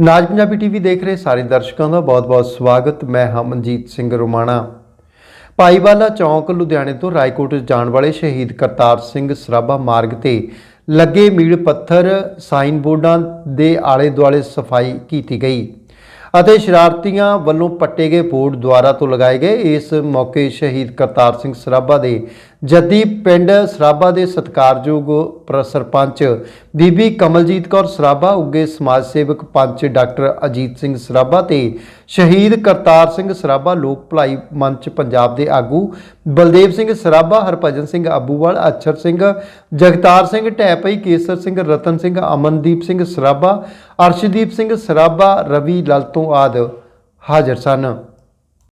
ਨਾਜ Punjabi TV ਦੇਖ ਰਹੇ ਸਾਰੇ ਦਰਸ਼ਕਾਂ ਦਾ ਬਹੁਤ-ਬਹੁਤ ਸਵਾਗਤ। ਮੈਂ ਹਾਂ ਮਨਜੀਤ ਸਿੰਘ ਰੋਮਾਣਾ। ਭਾਈਵਾਲਾ ਚੌਂਕ, ਲੁਧਿਆਣੇ ਤੋਂ ਰਾਏਕੋਟ ਜਾਣ ਵਾਲੇ ਸ਼ਹੀਦ ਕਰਤਾਰ ਸਿੰਘ ਸਰਾਭਾ ਮਾਰਗ ਤੇ ਲੱਗੇ ਮੀਲ ਪੱਥਰ ਸਾਈਨ ਬੋਰਡਾਂ ਦੇ ਆਲੇ ਦੁਆਲੇ ਸਫ਼ਾਈ ਕੀਤੀ ਗਈ। ਅਤੇ ਸ਼ਰਾਰਤੀਆਂ ਵੱਲੋਂ ਪੱਟੇ ਗਏ ਬੋਰਡ ਦੁਆਰਾ ਤੋਂ ਲਗਾਏ ਗਏ। ਇਸ ਮੌਕੇ ਸ਼ਹੀਦ ਕਰਤਾਰ ਸਿੰਘ ਸਰਾਭਾ ਦੇ ਜੱਦੀ ਪਿੰਡ ਸਰਾਭਾ ਦੇ ਸਤਿਕਾਰਯੋਗ ਸਰਪੰਚ ਬੀਬੀ ਕਮਲਜੀਤ ਕੌਰ ਸਰਾਭਾ ਉੱਗੇ ਸਮਾਜ ਸੇਵਕ ਪੰਚ ਡਾਕਟਰ ਅਜੀਤ ਸਿੰਘ ਸਰਾਭਾ ਤੇ ਸ਼ਹੀਦ ਕਰਤਾਰ ਸਿੰਘ ਸਰਾਭਾ, ਲੋਕ ਭਲਾਈ ਮੰਚ ਪੰਜਾਬ ਦੇ ਆਗੂ ਬਲਦੇਵ ਸਿੰਘ ਸਰਾਭਾ, ਹਰਭਜਨ ਸਿੰਘ ਆਬੂਵਾਲ ਅਛਰ ਸਿੰਘ, ਜਗਤਾਰ ਸਿੰਘ ਢੈਪਈ ਕੇਸਰ ਸਿੰਘ ਰਤਨ ਸਿੰਘ, ਅਮਨਦੀਪ ਸਿੰਘ ਸਰਾਭਾ, ਅਰਸ਼ਦੀਪ ਸਿੰਘ ਸਰਾਭਾ, ਰਵੀ ਲਲਤੋਂ ਆਦਿ ਹਾਜ਼ਰ ਸਨ।